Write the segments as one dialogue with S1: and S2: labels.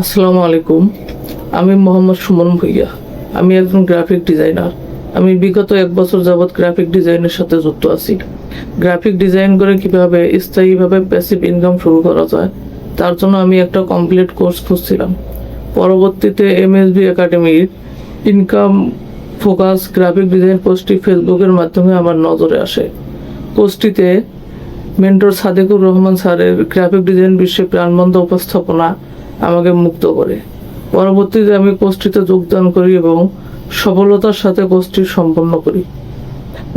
S1: আসসালামু আলাইকুম। আমি মোহাম্মদ সুমন ভুইয়া। আমি একজন গ্রাফিক ডিজাইনার আমি বিগত এক বছর যাবৎ গ্রাফিক ডিজাইনের সাথে যুক্ত আছি। গ্রাফিক ডিজাইন করে কীভাবে স্থায়ীভাবে প্যাসিভ ইনকাম শুরু করা যায়, তার জন্য আমি একটা কমপ্লিট কোর্স খুঁজছিলাম। পরবর্তীতে এমএসবি একাডেমির ইনকাম ফোকাস গ্রাফিক ডিজাইন পোস্টটি ফেসবুকের মাধ্যমে আমার নজরে আসে। পোস্টটিতে মেন্টর সাদেকুর রহমান স্যারের গ্রাফিক ডিজাইন বিশ্বে প্রাণবন্ধ উপস্থাপনা আমাকে মুক্ত করে। পরবর্তীতে আমি কোর্সটিতে যোগদান করি এবং সফলতার সাথে কোর্সটি সম্পন্ন করি।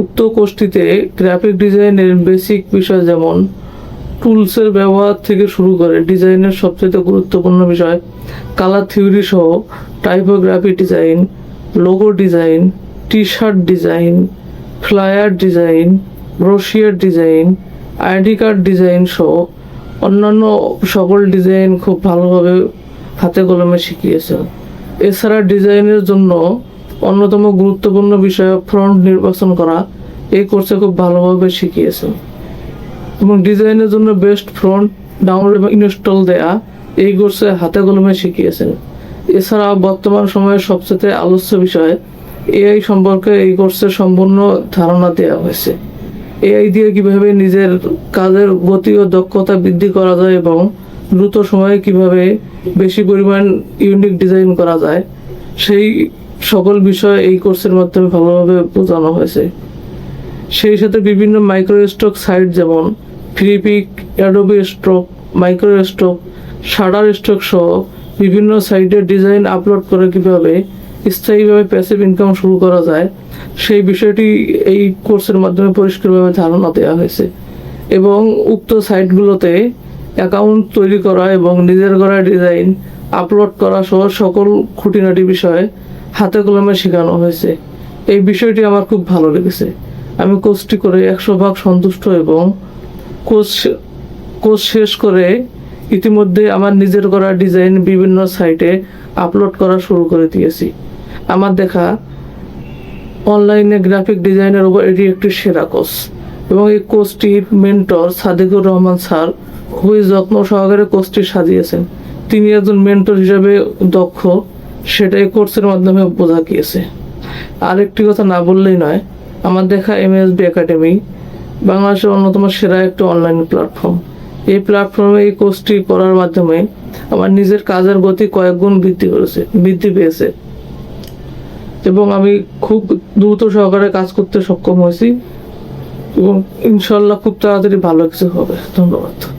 S1: উক্ত কোর্সটিতে গ্রাফিক ডিজাইনের বেসিক বিষয় যেমন টুলসের ব্যবহার থেকে শুরু করে ডিজাইনের সবচেয়ে গুরুত্বপূর্ণ বিষয় কালার থিওরি সহ typography design logo design T shirt design flyer design brochure design ID card design সহ অন্যান্য সকল ডিজাইন খুব ভালোভাবে হাতে কলমে শিখিয়েছে। এছাড়া ডিজাইনের জন্য অন্যতম গুরুত্বপূর্ণ বিষয় ফ্রন্ট নির্বাচন করা, এই কোর্সে খুব ভালোভাবে শিখিয়েছে। এবং ডিজাইনের জন্য বেস্ট ফ্রন্ট ডাউনলোড এবং ইনস্টল দেয়া, এই কোর্সে হাতে কলমে শিখিয়েছেন এছাড়া বর্তমান সময়ে সবচেয়ে আলোচ্য বিষয় এআই সম্পর্কে এই কোর্সে সম্পূর্ণ ধারণা দেওয়া হয়েছে। এআই দিয়ে কীভাবে নিজের কাজের গতি ও দক্ষতা বৃদ্ধি করা যায় এবং দ্রুত সময়ে কীভাবে বেশি পরিমাণ ইউনিক ডিজাইন করা যায়, সেই সকল বিষয় এই কোর্সের মাধ্যমে ভালোভাবে বোঝানো হয়েছে। সেই সাথে বিভিন্ন মাইক্রো স্টক সাইট যেমন Freepik Adobe Stock micro stock Shutterstock সহ বিভিন্ন সাইটে ডিজাইন আপলোড করে কীভাবে স্থায়ীভাবে প্যাসিভ ইনকাম শুরু করা যায়, সেই বিষয়টি এই কোর্সের মাধ্যমে পরিষ্কারভাবে ধারণা দেওয়া হয়েছে। এবং উক্ত সাইটগুলোতে অ্যাকাউন্ট তৈরি করা এবং নিজের করা ডিজাইন আপলোড করা সহ সকল খুঁটিনাটি বিষয়ে হাতে কলমে শেখানো হয়েছে। এই বিষয়টি আমার খুব ভালো লেগেছে। আমি কোর্সটি করে একশো ভাগ সন্তুষ্ট এবং কোর্স কোর্স শেষ করে ইতিমধ্যে আমার নিজের করা ডিজাইন বিভিন্ন সাইটে আপলোড করা শুরু করে দিয়েছি। আমার দেখা অনলাইনে গ্রাফিক ডিজাইনের উপর এটি একটি সেরা কোর্স এবং এই কোর্সটির মেন্টর সাদিকুর রহমান স্যার খুবই যত্ন সহকারে কোর্সটি সাজিয়েছেন। তিনি একজন মেন্টর হিসাবে দক্ষ সেটা এই কোর্সের মাধ্যমে বোঝা গিয়েছে। আরেকটি কথা না বললেই নয়, আমার দেখা এম এমএসবি একাডেমি বাংলাদেশের অন্যতম সেরা একটি অনলাইন প্ল্যাটফর্ম এই প্ল্যাটফর্মে এই কোর্সটি করার মাধ্যমে আমার নিজের কাজের গতি কয়েক গুণ বৃদ্ধি করেছে, বৃদ্ধি পেয়েছে। এবং আমি খুব দ্রুত সহকারে কাজ করতে সক্ষম হয়েছি এবং ইনশাল্লাহ খুব তাড়াতাড়ি ভালো কিছু হবে। ধন্যবাদ।